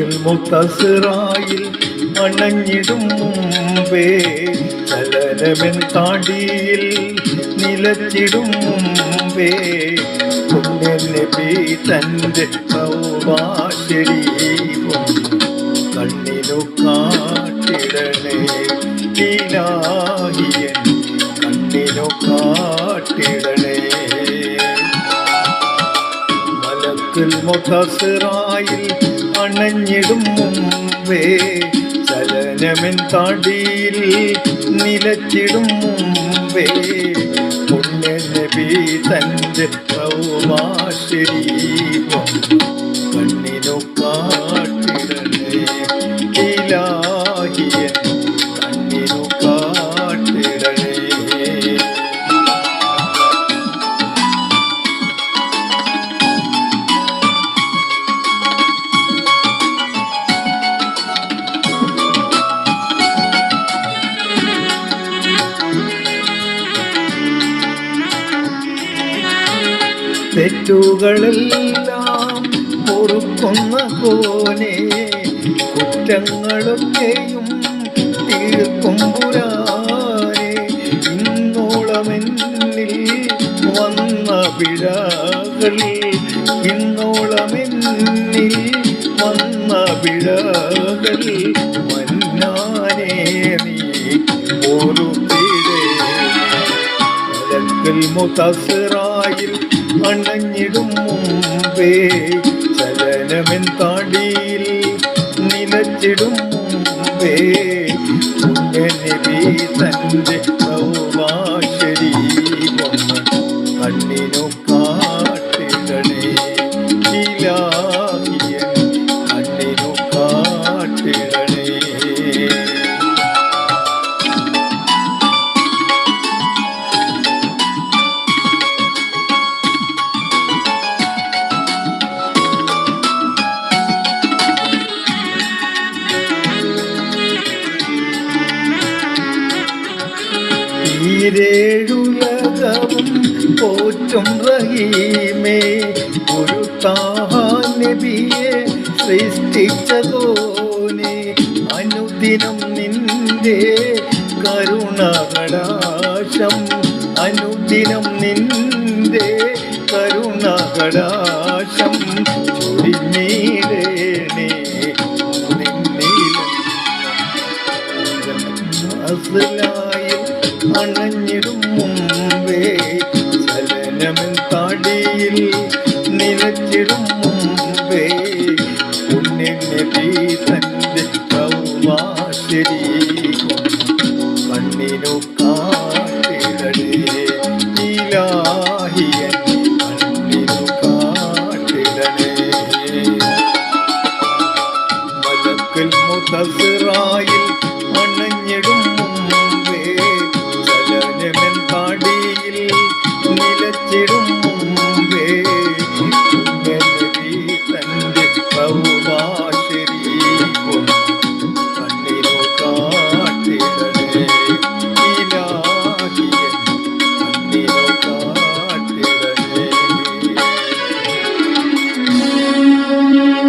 മലക്കിൽ മുത്തസിറായിൽ അണഞ്ഞിടും മുമ്പേ. ചലനമെൻ താടിയിൽ നിലച്ചിടും മുമ്പേ. പുണ്യനബി തന്റെ സൗഭാഷരി കണ്ണിനു കാട്ടിടണേ. ഇലാഹിയൻ കണ്ണിനു കാട്ടിടണേ. മലക്കുൽ മുഖസിറായിൽ അണഞ്ഞിടും മുമ്പേ ചലനമെൻ താടിയിൽ നിലച്ചിടും മുമ്പേ. പുണ്യ നബി തന്റെ സൗമാശരീപം തെറ്റുകളെല്ലാം പൊറുക്കുന്ന പോലെ കുറ്റങ്ങളൊക്കെയും തീർക്കും പുരാനെ. ഇന്നോളമെന്നിൽ വന്ന പിഴകൾ ഇന്നോളമെന്നിൽ വന്ന പിഴകൾ മന്നാനേ നീ അണഞ്ഞിടും മുമ്പേ ചലനമെൻ താടിയിൽ നിലച്ചിടും മുമ്പേ. പുണ്യനബി തന്റെ സൗമാശരീപം കണ്ണിനു ഈരേഴുലകവും പോറ്റും റഹീമേ ഒരു നബിയെ സൃഷ്ടിച്ചതോനെ അനുദിനം നിന്റെ കരുണകടാശം അനുദിനം നിന്റെ കരുണകടാശം ചൊരിഞ്ഞിടേണേ അസലായും അണഞ്ഞിടും മുമ്പേ. ചലനമെൻ താടിയിൽ നിലച്ചിടും മുമ്പേ. പുണ്യനബി തന്റെ കൗമാശരി കണ്ണിനു കാട്ടിടേ ഇലാഹിയൻ കണ്ണിനു കാട്ടിടേ മലക്കൽ മുതസ്